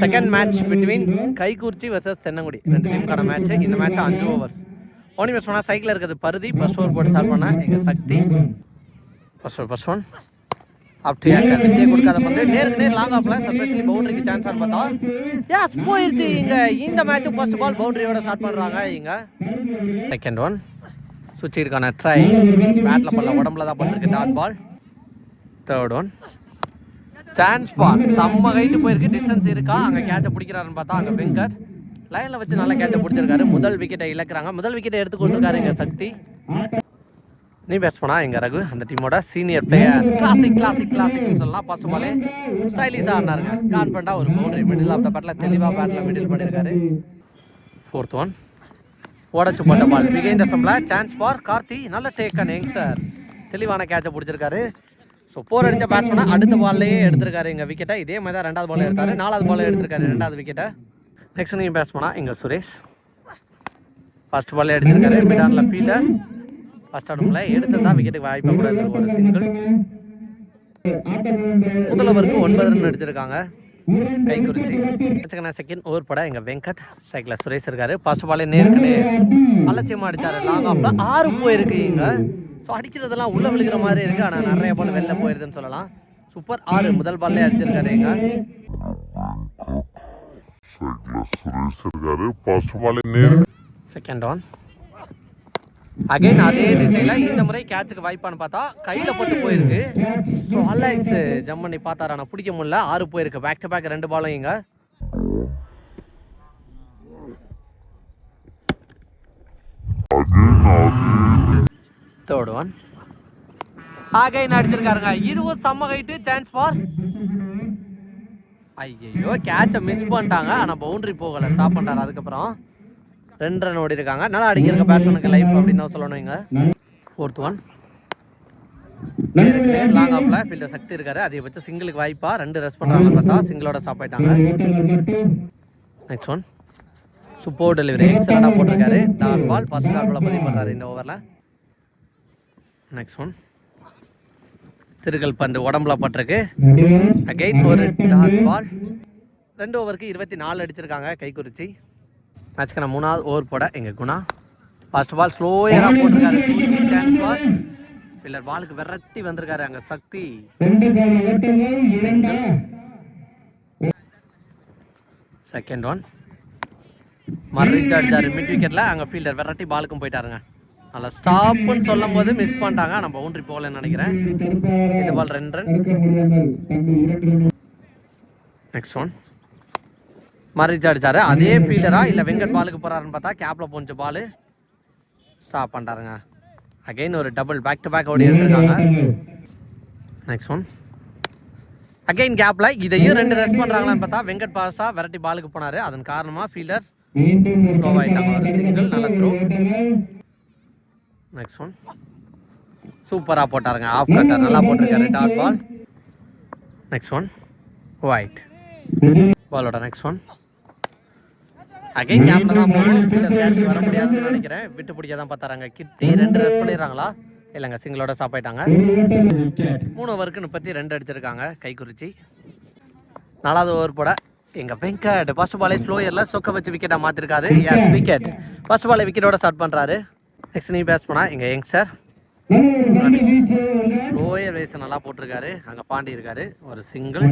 Second match between கைகூர்ச்சி versus Thennangudi ரெண்டு டீமுக்கான match இந்த match அஞ்சு ஓவர்ஸ் ஓனி மிஸ் பண்ணால் சைக்கிள் இருக்கிறது பருதி. ஃபர்ஸ்ட் ஓவர் போட்டு ஸ்டார்ட் பண்ணால் எங்கள் சக்தி. ஃபர்ஸ்ட் ஓவர் ஃபர்ஸ்ட் ஒன் அப்படி வித்தியை கொடுக்காத வந்து நேருக்கு நேர் லாங் ஆஃப்ல சர்ப்ரைஸ்லி பவுண்டரிக்கு சான்ஸ் பார்த்தா யாஸ் போயிருச்சு இங்க. இந்த மேட்ச் ஃபர்ஸ்ட் பால் பவுண்டரியோட ஸ்டார்ட் பண்றாங்க இங்க. செகண்ட் ஒன் சுச்சிருக்கான ட்ரை பேட்ல பண்ணல உடம்புல தான் பண்ணிருக்கு dot ball third one chance ball செம்ம ஹைட்டு போயிருக்கு. டிஸ்டன்ஸ் இருக்கா? அங்கே கேட்சை பிடிக்கிறாருன்னு பார்த்தா அங்கே வெங்கட் லைனில் வச்சு நல்லா கேட்சை பிடிச்சிருக்காரு. முதல் விக்கெட்டை இழக்கிறாங்க. முதல் விக்கெட்டை எடுத்து கொடுத்துருக்காரு எங்கள் சக்தி. நீ பேஸ் பண்ணா எங்கள் ரகு அந்த டீமோட சீனியர் பிளேயர் கிளாசிக் கிளாசிக் கிளாசிக்னு சொல்லலாம். ஃபர்ஸ்ட் பாலே இருந்தார் ஆனாருங்க கான்ஃபிடண்டா ஒரு பவுண்டரி மிடில் ஆஃப் த பேட்டில் தெளிவாக பேட்டில் மிடில் பண்ணியிருக்காரு ஃபோர்த் ஒன் உடச்சு போட்ட பால் பிகைந்த சம்பள சான்ஸ் ஃபார் கார்த்தி. நல்ல டேக் அன் யங் சார் தெளிவான கேட்சை பிடிச்சிருக்காரு. ஸோ போர் அடிச்ச பேட்ஸ்மேனா அடுத்த பால்லேயே எடுத்திருக்காரு எங்கள் விக்கெட்டை இதே மாதிரி தான் ரெண்டாவது பால் எடுத்தாரு. நாலாவது பால் எடுத்திருக்காரு ரெண்டாவது விக்கெட்டை நெக்ஸ்ட் நீங்கள் பேட்ஸ்மேனா எங்கள் சுரேஷ். ஃபர்ஸ்ட் பால் அடிச்சிருக்காரு மிடானில் பீல ஃபீல்டர் ஃபர்ஸ்ட் ஆடும்ல எடுத்து தான் விக்கெட்டுக்கு வாய்ப்பு கூட இருக்கு. ஒரு சிங்கிள் முதல்வருக்கு ஒன்பது ரன் அடிச்சிருக்காங்க. கை குறிச்சி செகண்ட் ஓவர் பட எங்கள் வெங்கட். சைக்கிள சுரேஷ் இருக்காரு. ஃபர்ஸ்ட் பாலே நேருக்கு அலட்சியமாக அடித்தார் லாங் ஆஃப்ல ஆறு போயிருக்கு இங்கே. ஸோ அடிக்கிறதெல்லாம் உள்ளே விழுகிற மாதிரி இருக்குது ஆனால் நிறைய பால் வெளில போயிருதுன்னு சொல்லலாம். சூப்பர் ஆறு முதல் பால்லே அடிச்சிருக்காரு இங்க. Cycle Suresh second one again அதே திசையில் இந்த முறை கேட்சுக்கு வாய்ப்பான்னு பார்த்தா கையில பட்டு போயிருக்கு. ஸோ அலெக்ஸ் ஜம் பண்ணி பார்த்தாரு. ஆனால் பிடிக்க முடியல. ஆறு போயிருக்கு. பேக் டு பேக் ரெண்டு பாலும் இங்க. தேர்ட் ஒன் அகைன் அடிச்சிருக்காருங்க இதுவும் செம்ம ஹைட்டு சான்ஸ் ஃபார் ஐயோ கேட்சை மிஸ் பண்ணிட்டாங்க. ஆனால் பவுண்டரி போகலை. ஸ்டாப் பண்ணிட்டாரு. அதுக்கப்புறம் ரெண்டு ரன் ஓடி இருக்காங்க நல்லா அடிக்கிறக்க பேட்ஸ்மேனுக்கு லைஃப் அப்படின்னு தான் சொல்லணும் இங்க. ஃபோர்த் ஒன் லாங் ஆஃப்ல ஃபீல்டர் சக்தி இருக்காரு. அதிகபட்சம் சிங்கிளுக்கு வாய்ப்பா ரெண்டு ரெஸ்ட் பண்றாங்க பார்த்தா சிங்கிளோட ஸ்டாப் ஆயிட்டாங்க. நெக்ஸ்ட் ஒன் சூப்பர் டெலிவரி எக்ஸலண்டா போட்டிருக்காரு. Dot ball first dot ball பதிவு பண்றாரு இந்த ஓவரில் நெக்ஸ்ட் ஒன் திருகல் பந்து உடம்புல பட்டிருக்கு. அகைன் ஒரு டாட் பால் ரெண்டு ஓவருக்கு இருபத்தி நாலு அடிச்சிருக்காங்க கைக்குறிச்சி. மேட்ச்க்கான மூணாவது ஓவர் போட எங்க குணா. ஃபர்ஸ்ட் பால் ஸ்லோயரா போட்டிருக்காரு. சான்ஸ் பால் பில்லர் பாலுக்கு விரட்டி வந்திருக்காரு அங்க சக்தி. செகண்ட் ஒன் மர்ரிச்சு அடிச்சாரு மிட் விக்கெட்ல அங்க ஃபீல்டர் விரட்டி பாலுக்கும் போயிட்டாருங்க. நல்லா ஸ்டாப்னு சொல்லும் போது மிஸ் பண்ணிட்டாங்க. நான் பவுண்டரி போகலன்னு நினைக்கிறேன். இந்த பால் ரெண்டு ரன் நெக்ஸ்ட் ஒன் மறிச்சு அடிச்சாரு. அதே ஃபீல்டரா இல்லை வெங்கட் பாலுக்கு போறாருன்னு பார்த்தா கேப்ல போஞ்ச பால். ஸ்டாப் பண்ணிட்டாருங்க. அகைன் ஒரு டபுள் பேக் டு பேக் ஓடி இருக்காங்க நெக்ஸ்ட் ஒன் அகைன் கேப்ல இதையும் ரெண்டு ரெஸ்ட் பண்றாங்களான்னு பார்த்தா வெங்கட் பாஸா விரட்டி பாலுக்கு போனாரு. அதன் காரணமா ஃபீல்டர் ஸ்லோவாயிட்டாங்க ஒரு சிங்கிள் நல்ல த்ரோ நெக்ஸ்ட் ஒன் சூப்பரா போட்டாருங்க. ஆஃப் கட்டர் நல்லா போட்டிருக்காரு. Dot ball next one wide பாலோட நெக்ஸ்ட் ஒன் அகைன் கேப்ல தான் போகணும் வர முடியாதுன்னு நினைக்கிறேன். விட்டு பிடிக்க தான் பார்த்தாராங்க. கிட்டி ரெண்டு ரெஸ்ட் பண்ணிடுறாங்களா? இல்லைங்க சிங்கிளோட ஸ்டாப் ஆயிட்டாங்க. மூணு ஓவருக்கு முப்பத்தி ரெண்டு அடிச்சிருக்காங்க. கைக்குறிச்சி நாலாவது ஓவர் போட எங்க வெங்கட் ஃபர்ஸ்ட் பாலே ஸ்லோயர்ல சொக்க வச்சு விக்கெட்டா மாத்திருக்காரு. எஸ் விக்கெட் ஃபர்ஸ்ட் பாலே விக்கெட்டோட ஸ்டார்ட் பண்றாரு. நெக்ஸ்ட் நீ பேஸ் பண்ணா எங்க யங்ஸ்டர் ஸ்லோயர் ரேஸ் நல்லா போட்டிருக்காரு. அங்க பாண்டி இருக்காரு. ஒரு சிங்கிள்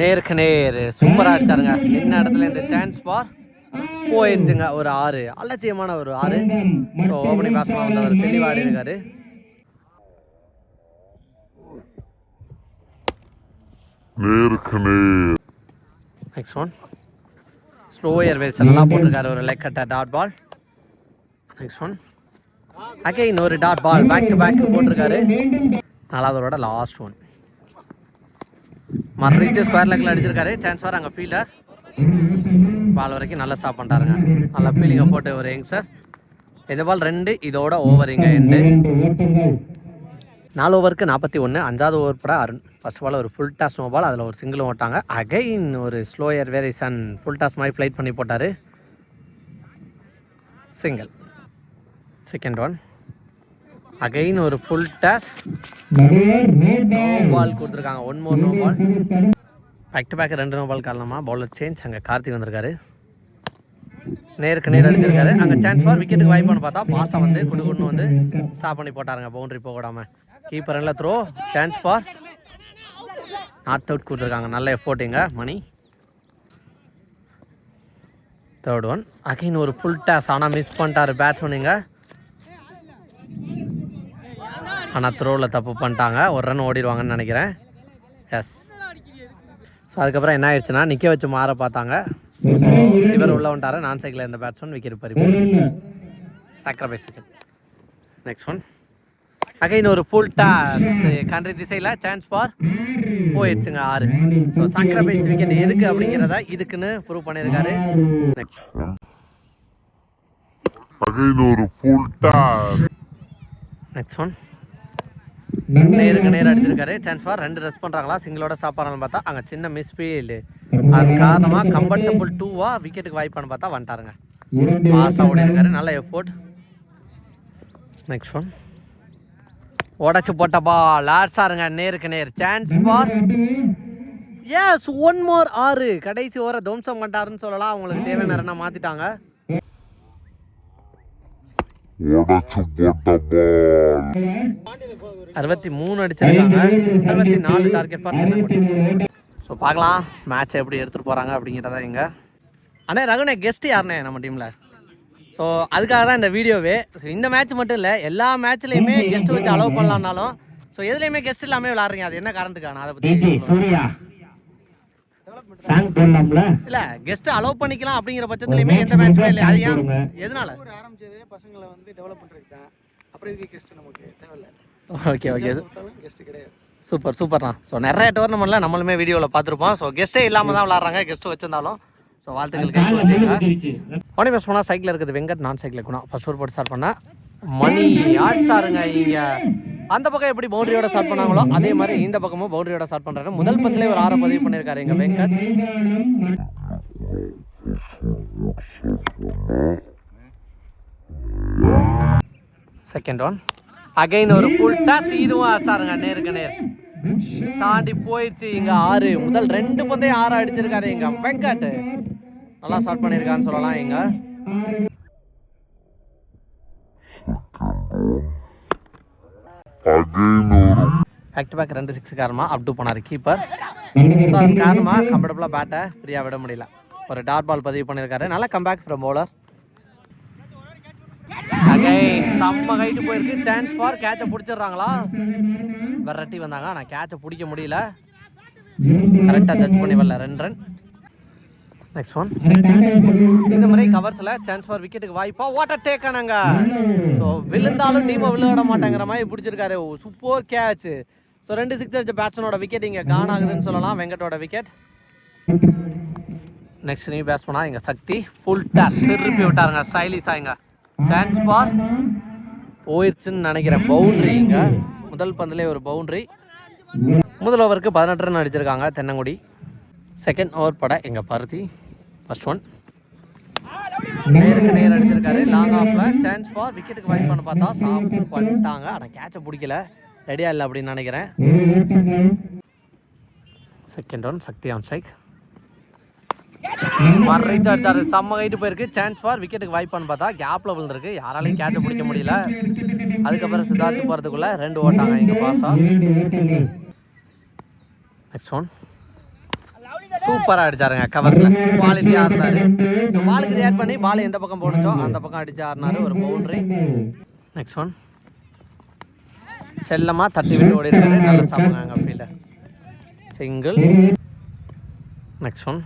நேருக்கு நேர். சூப்பரா அடிச்சாருங்க. என்ன இடத்துல இந்த சான்ஸ் பார் போயிடுச்சுங்க ஒரு ஆறு. அலட்சியமான ஒரு ஆறு. ஸோ ஓப்பனிங் பேட்ஸ்மேன் வந்தவர் தெளிவாடி இருக்காரு நேருக்கு நேர். நெக்ஸ்ட் ஒன் ஸ்லோயர் வேஸ் நல்லா போட்டிருக்காரு ஒரு leg dot ball next one again ஒரு dot ball back to back போட்டிருக்காரு. நாலாவதோட லாஸ்ட் ஒன் மறைச்சு ஸ்கொயர் லெக்ல அடிச்சிருக்காரு. சான்ஸ் வர அங்கே ஃபீல்டர் பால் வரைக்கும் நல்லா ஸ்டாப் பண்ணிட்டாருங்க. நல்லா ஃபீலிங்கை போட்டு ஒரு யங் சார் இந்த பால் ரெண்டு இதோட ஓவர் இங்கே எண்டு நாலு ஓவருக்கு நாற்பத்தி ஒன்று அஞ்சாவது ஓவர் பட அருண். ஃபர்ஸ்ட் ஆல் ஒரு ஃபுல் டாஸ் நோ பால் அதில் ஒரு சிங்கிளும் ஓட்டாங்க. அகைன் ஒரு ஸ்லோயர் வேரியேஷன் ஃபுல் டாஸ் மாதிரி ஃப்ளைட் பண்ணி போட்டார். சிங்கிள் செகண்ட் ஒன் அகைன் ஒரு ஃபுல் டாஸ் பால் கொடுத்துருக்காங்க. One more no ball back to back ரெண்டு நோ பால் பவுலர் சேஞ்ச் அங்கே கார்த்திக் வந்திருக்காரு. நேருக்கு நேர் அடிச்சிருக்காரு. அங்கே சான்ஸ் ஃபார் விக்கெட்டுக்கு வாய்ப்பானு பார்த்தா ஃபாஸ்ட்டாக வந்து குடு குடுன்னு வந்து ஸ்டாப் பண்ணி போட்டாருங்க. பவுண்டரி போக விடாம. கீப்பர் நல்ல throw chance for not out கொடுத்துருக்காங்க. நல்ல எஃபோர்ட்டிங்க மணி. தேர்ட் ஒன் அகைன் ஒரு ஃபுல் டேஸ் ஆனால் மிஸ் பண்ணிட்டாரு பேட்ஸ்மேனுங்க ஆனால் த்ரோவில் தப்பு பண்ணிட்டாங்க. ஒரு ரன் ஓடிடுவாங்கன்னு நினைக்கிறேன். எஸ் ஸோ அதுக்கப்புறம் என்ன ஆயிடுச்சுன்னா நிற்க வச்சு மாற பார்த்தாங்க. இவர் உள்ள வந்துட்டாரு. நான் சைக்கிள் இருந்த பேட்ஸ்மேன் விக்கெட் பறி sacrifice wicket next one again ஒரு ஃபுல் டாஸ் கண்ட்ரி திசையில் சான்ஸ் ஃபார் போயிடுச்சுங்க ஆறு. ஸோ சாக்ரிஃபைஸ் விக்கெட் எதுக்கு அப்படிங்கிறத இதுக்குன்னு ப்ரூவ் பண்ணியிருக்காரு. நெக்ஸ்ட் அகைன் ஒரு ஃபுல் டாஸ் நெக்ஸ்ட் ஒன் நேருக்கு நேர் அடிச்சிருக்காரு. சான்ஸ் ஃபார் ரெண்டு ரெஸ்ட் பண்ணுறாங்களா சிங்கிளோட பண்ணலாம்னு பார்த்தா அங்கே சின்ன மிஸ்ஃபீல்டு அது காரணமாக கம்ஃபர்டபுள் டூவா விக்கெட்டுக்கு வாய்ப்பான்னு பார்த்தா வந்துட்டாருங்க. பாஸாக ஓடி இருக்காரு நல்ல எஃபோர்ட் நெக்ஸ்ட் ஒன் உடச்சு போட்ட பால் ஆர்ஸாருங்க நேருக்கு நேர். Chance for yes one more ஆறு. கடைசி ஓவரை துவம்சம் பண்ணிட்டாருன்னு சொல்லலாம். அவங்களுக்கு தேவையான மாற்றிட்டாங்க அறுபத்தி மூணு அடிச்சிருக்காங்க. அறுபத்தி நாலு டார்கெட் ஃபார் ஸோ பார்க்கலாம். மேட்ச் எப்படி எடுத்துகிட்டு போகிறாங்க அப்படிங்கிறத இங்கே. அண்ணே ரகுனே கெஸ்ட் யாருண்ணே நம்ம டீமில் ஸோ அதுக்காக தான் இந்த வீடியோவே. ஸோ இந்த மேட்ச் மட்டும் இல்லை எல்லா மேட்ச்லையுமே கெஸ்ட் வச்சு அலோவ் பண்ணலாம்னாலும் ஸோ எதுலையுமே கெஸ்ட் இல்லாமல் விளாட்றீங்க அது என்ன காரணத்துக்கான அதை பற்றி சூர்யா. சாங் போடலாம்ல இல்லை கெஸ்ட் அலோவ் பண்ணிக்கலாம் அப்படிங்கிற பட்சத்துலையுமே எந்த மேட்ச்சுமே இல்லை. அது ஏன்? எதனால? ஒரு ஆரம்பிச்சதே பசங்களை வந்து டெவலப் பண்ணுறதுக்கு தான் அப்புறம் இதுக்கு கெஸ்ட் நமக்கு தேவையில்ல. ஓகே ஓகே கெஸ்ட் கிடையாது. சூப்பர் சூப்பர்ண்ணா ஸோ நிறைய டோர்னமெண்ட்ல நம்மளுமே வீடியோவில் பார்த்துருப்போம். ஸோ கெஸ்ட்டே இல்லாமல் தான் விளாட்றாங்க. கெஸ்ட் வச்சிருந்தாலும். ஸோ வாழ்த்துக்கள் ஒனே பேச போனால் சைக்கிள் இருக்குது. வெங்கட் நான் சைக்கிள் இருக்கணும் ஃபர்ஸ்ட் ஒரு போட்டு ஸ்டார்ட் பண்ணா. மணி ஆட் ஸ்டாருங்க இங்க. அந்த பக்கம் எப்படி பவுண்டரியோட ஸ்டார்ட் பண்ணாங்களோ அதே மாதிரி இந்த பக்கமும் பவுண்டரியோட ஸ்டார்ட் பண்றாரு. முதல் பத்திலே ஒரு ஆற பதிவு பண்ணியிருக்காரு எங்க வெங்கட். செகண்ட் ஒன் அகைன் ஒரு ஃபுல் டாஸ் இதுவும் நேருக்கு நேர். தாண்டி போயிடுச்சு இங்க ஆறு. முதல் ரெண்டு பந்தயம் ஆறு அடிச்சிருக்காரு எங்க வெங்கட். நல்லா ஸ்டார்ட் பண்ணியிருக்கான்னு சொல்லலாம் எங்க பேக் டு பேக் ரெண்டு சிக்ஸ் காரணமாக அப் டூ போனார் கீப்பர் ஸோ அதன் காரணமாக கம்ஃபர்டபுளாக பேட்டை ஃப்ரீயாக விட முடியல. ஒரு டாட் பால் பதிவு பண்ணியிருக்காரு நல்ல கம்பேக் ஃப்ரம் பவுலர் அகைன் செம்ம ஹைட்டு போயிருக்கு. சான்ஸ் ஃபார் கேட்சை பிடிச்சிடுறாங்களா? வெரைட்டி வந்தாங்க. ஆனால் கேட்சை பிடிக்க முடியல. கரெக்டாக ஜட்ஜ் பண்ணி வரல. ரெண்டு ரன் நெக்ஸ்ட் ஒன் இந்த முறை கவர்ஸில் சான்ஸ் ஃபார் விக்கெட்டுக்கு வாய்ப்பா. வாட்டர் டேக் ஆனாங்க. ஸோ விழுந்தாலும் டீமை விளையாட மாட்டாங்கிற மாதிரி பிடிச்சிருக்காரு. சூப்பர் கேட்ச் ஸோ ரெண்டு சிக்ஸ் அடிச்ச பேட்ஸ்மனோட விக்கெட் இங்கே கான் ஆகுதுன்னு சொல்லலாம். வெங்கட்டோட விக்கெட் நெக்ஸ்ட் நீ பேட்ஸ்மனா இங்கே சக்தி. ஃபுல் டாஸ் திருப்பி விட்டாருங்க. ஸ்டைலிஷா இங்க. சான்ஸ் ஃபார் போயிடுச்சுன்னு நினைக்கிறேன். பவுண்டரி இங்க. முதல் பந்திலே ஒரு பவுண்டரி முதல் ஓவருக்கு பதினெட்டு ரன் அடிச்சிருக்காங்க. தென்னங்குடி. செகண்ட் ஓவர் பட எங்க பருத்தி. ஃபர்ஸ்ட் ஒன் நேருக்கு நேர் அடிச்சிருக்காரு. லாங் ஆஃப்ல சான்ஸ் ஃபார் விக்கெட்டுக்கு வாய்ப்பு பண்ண பார்த்தா ஸ்டாப் பண்ணிட்டாங்க ஆனால் கேட்சை பிடிக்கல. ரெடியா இல்லை அப்படின்னு நினைக்கிறேன். Second one Sakthi on strike right அடிச்சாரு. செம்ம ஹைட்டு போயிருக்கு. சான்ஸ் ஃபார் விக்கெட்டுக்கு வாய்ப்பான்னு பார்த்தா கேப்ல விழுந்திருக்கு. யாராலையும் கேட்சை பிடிக்க முடியல. அதுக்கப்புறம் சித்தார்த்து போகிறதுக்குள்ள ரெண்டு ஓட்டாங்க இங்கே பாஸா நெக்ஸ்ட் ஒன் சூப்பராக அடிச்சாருங்க கவர்ஸில் பாலுக்கு ஆடினாரு ஸோ பாலுக்கு ரியாக்ட் பண்ணி பால் எந்த பக்கம் போனச்சோ அந்த பக்கம் அடிச்சு ஆடினாரு ஒரு பவுண்டரி நெக்ஸ்ட் ஒன் செல்லமாக தட்டி விட்டு ஓடி இருக்காரு நல்ல சாப்பிடுங்க அப்படியில் சிங்கிள் நெக்ஸ்ட் ஒன்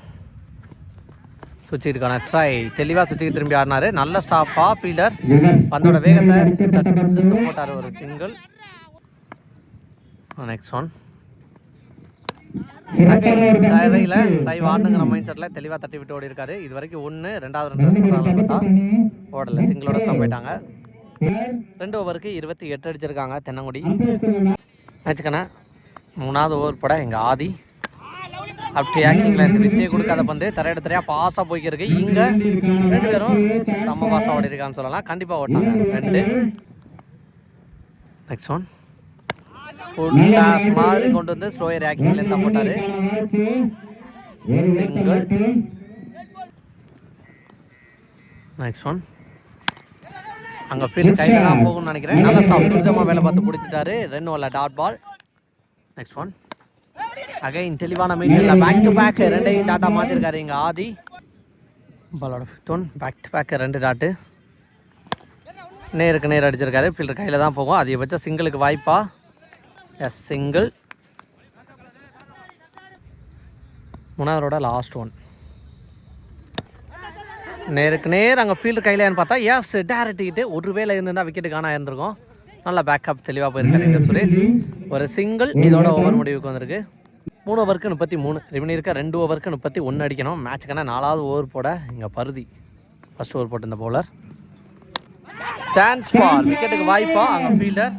சுவிட்சுக்கான ட்ரை தெளிவாக சுவிட்சுக்கு திரும்பி ஆடினாரு. நல்ல ஸ்டாப்பா ஃபீல்டர் பந்தோட வேகத்தை தட்டு போட்டார் ஒரு சிங்கிள் நெக்ஸ்ட் ஒன் ட்ரைல ட்ரை வாடணுங்கிற மைண்ட் செட்டில் தெளிவாக தட்டி விட்டு ஓடி இருக்காரு இது வரைக்கும் ஒன்று ரெண்டாவது ரெண்டு ஓடல. சிங்கிளோட போயிட்டாங்க. ரெண்டு ஓவருக்கு இருபத்தி எட்டு அடிச்சிருக்காங்க தென்னங்குடி. மேட்சுக்கான மூணாவது ஓவர் பட எங்கள் ஆதி. அப்படி ஆக்கிங்கில் இந்த வித்தியை கொடுக்காத பந்து. தரையிட தரையாக பாஸாக போய்க்கிருக்கு. இங்கே ரெண்டு பேரும் செம்ம பாஸாக ஓடி இருக்கான்னு சொல்லலாம். கண்டிப்பாக ஓட்டாங்க. ரெண்டு. நெக்ஸ்ட் ஒன் டாஸ் மாதிரி கொண்டு வந்து ஸ்லோயர் ஆக்கிங்ல தான் போட்டாரு. சிங்கிள் நெக்ஸ்ட் ஒன் அங்கே ஃபீல்டு கையில் தான் போகும்னு நினைக்கிறேன். நல்ல ஸ்டாப் துரிதமாக வேலை பார்த்து பிடிச்சிட்டாரு. ரெண்டு வரல dot ball next one again தெளிவான மீட்டில் பேக் டு பேக் ரெண்டையும் டாட்டா மாற்றிருக்காரு இங்கே ஆதி. பாலோட ஃபிஃப்த் பேக் டு பேக் ரெண்டு டாட்டு நேருக்கு நேர் அடிச்சிருக்காரு. ஃபீல்டர் கையில் தான் போகும். அதிகபட்சம் சிங்கிளுக்கு வாய்ப்பா. எஸ் சிங்கிள் மூணாவதோட லாஸ்ட் ஒன் நேருக்கு நேர் அங்கே ஃபீல்டு கையிலன்னு பார்த்தா எஸ் டேரட்டிக்கிட்டு ஒரு வேலை இருந்திருந்தால் விக்கெட்டு காணா இருந்திருக்கும். நல்ல பேக்கப் தெளிவாக போயிருக்காரு சுரேஷ். ஒரு சிங்கிள் இதோட ஓவர் முடிவுக்கு வந்திருக்கு. மூணு ஓவருக்கு முப்பத்தி மூணு. ரிமினி இருக்க ரெண்டு ஓவருக்கு முப்பத்தி ஒன்று அடிக்கணும். மேட்சுக்கான நாலாவது ஓவர் போட இங்கே பருதி. ஃபர்ஸ்ட் ஓவர் போட்டிருந்த பவுலர் சான்ஸ் பால் விக்கெட்டுக்கு வாய்ப்பா அங்கே ஃபீல்டர்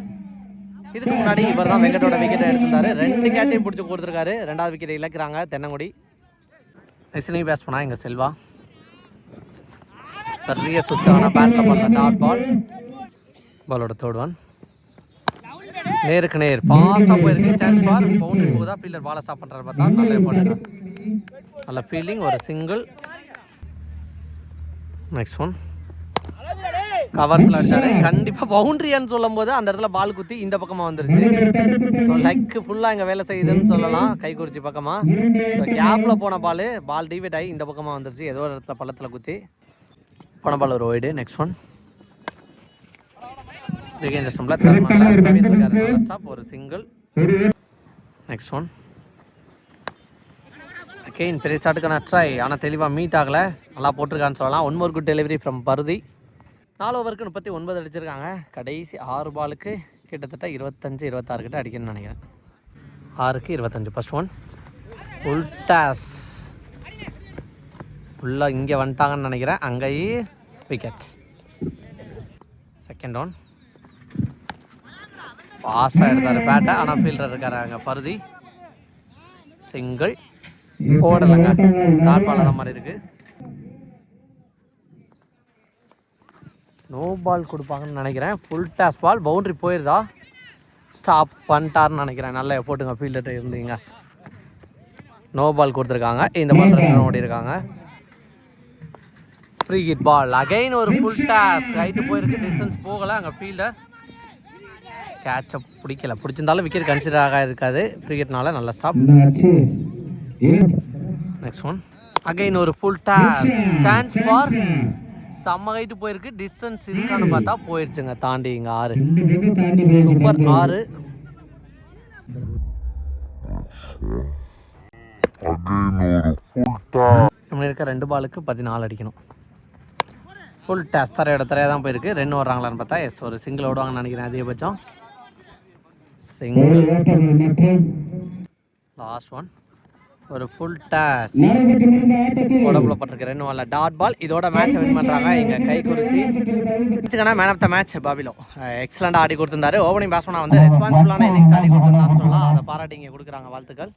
இதுக்கு முன்னாடி இவர் தான் வெங்கட்டோட விக்கெட்டை எடுத்திருந்தாரு. ரெண்டு கேட்சையும் பிடிச்சி கொடுத்துருக்காரு. ரெண்டாவது விக்கெட்டை இழக்கிறாங்க தென்னங்குடி. நெக்ஸ்ட் பேஸ் பண்ணா எங்கள் செல்வா? பெரிய சுத்தான பேட்டில் பண்ண டாட் பால் பாலோட தோடுவான் நேருக்கு நேர். ஃபாஸ்ட்டாக போயிருக்கு. சான்ஸ் பார் பவுண்டரி போகுதா? ஃபீல்டர் பாலை ஸ்டாப் பண்ணுறாரு பார்த்தா நல்ல போட்டுருக்காரு நல்ல ஃபீல்டிங் ஒரு சிங்கிள் நெக்ஸ்ட் ஒன் கவர்ஸில் அடிச்சாரு. கண்டிப்பாக பவுண்டரியான்னு சொல்லும் போது அந்த இடத்துல பால் குத்தி இந்த பக்கமாக வந்துருச்சு. ஸோ லெக் ஃபுல்லாக இங்கே வேலை செய்யுதுன்னு சொல்லலாம். கைக்குறிச்சி பக்கமாக ஸோ கேப்பில் போன பால் பால் டிவைட் ஆகி இந்த பக்கமாக வந்துருச்சு. ஏதோ ஒரு இடத்துல பள்ளத்தில் குத்தி. போன பால் ஒரு ஒய்டு நெக்ஸ்ட் ஒன் விகேந்திர சம்பள தரமான ஸ்டாப் ஒரு சிங்கிள் நெக்ஸ்ட் ஒன் அகெயின் பெரிய ஷாட்டுக்கான ட்ரை ஆனால் தெளிவாக மீட் ஆகலை. நல்லா போட்டிருக்கான்னு சொல்லலாம். One more good delivery from Paruthi. நாலு ஓவருக்கு முப்பத்தி ஒன்பது அடிச்சிருக்காங்க. கடைசி ஆறு பாலுக்கு கிட்டத்தட்ட இருபத்தஞ்சு இருபத்தாறு கிட்ட அடிக்கணும்னு நினைக்கிறேன். ஆறுக்கு இருபத்தஞ்சு. ஃபஸ்ட் ஒன் உல்டாஸ் உள்ளே இங்கே வந்துட்டாங்கன்னு நினைக்கிறேன். அங்கேயே விக்கெட் செகண்ட் ஒன் ஃபாஸ்ட்டாக எடுத்தார் பேட்டை ஆனால் ஃபீல்டர் இருக்கார் அங்கே பருதி. சிங்கிள் ஓடலைங்க டாட் தான் மாதிரி இருக்குது நோ பால் கொடுப்பாங்கன்னு நினைக்கிறேன். ஃபுல் டாஸ் பால் பவுண்ட்ரி போயிருதா? ஸ்டாப் பண்ணிட்டாருன்னு நினைக்கிறேன். நல்லா போட்டுங்க ஃபீல்டர்கிட்ட இருந்தீங்க. நோ பால் கொடுத்துருக்காங்க. இந்த பால் ரெண்டு ஓடி இருக்காங்க. ஃப்ரீ ஹிட் பால் அகைன் ஒரு ஃபுல் டாஸ் ஹைட்டு போயிருக்கு. டிஸ்டன்ஸ் போகலை. அங்கே ஃபீல்டர் கேட்சை பிடிக்கல. பிடிச்சிருந்தாலும் விக்கெட் கன்சிடர் ஆக இருக்காது. கிரிக்கெட்னால நல்ல ஸ்டாப் நெக்ஸ்ட் ஒன் அகைன் ஒரு ஃபுல் டாஸ் சான்ஸ் ஃபார் செம்ம ஹைட்டு போயிருக்கு டிஸ்டன்ஸ் இருக்கான்னு பார்த்தா போயிடுச்சுங்க தாண்டி இங்கே ஆறு. சூப்பர் ஆறு. நம்ம இருக்க ரெண்டு பாலுக்கு பதினாலு அடிக்கணும். ஃபுல் டெஸ்ட் தரையோட தரையாக தான் போயிருக்கு. ரெண்டு வர்றாங்களான்னு பார்த்தா எஸ் ஒரு சிங்கிள் ஓடுவாங்கன்னு நினைக்கிறேன் அதிகபட்சம். சிங்கிள் லாஸ்ட் ஒன் ஒரு ஃபுல் டேஸ் உடம்புல பட்டிருக்கு ரெண்டு வரல டாட் பால் இதோட மேட்ச் வின் பண்ணுறாங்க இங்கே கை குறிச்சி மேட்சுக்கான மேன் ஆஃப் த மேட்ச் பாபிலோ. எக்ஸலண்டாக ஆடி கொடுத்திருந்தாரு. ஓப்பனிங் பேட்ஸ்மேனாக வந்து ரெஸ்பான்சிபிளான இன்னிங்ஸ் ஆடி கொடுத்திருந்தான்னு சொல்லலாம். அதை பாராட்டி இங்கே கொடுக்குறாங்க வாழ்த்துக்கள்.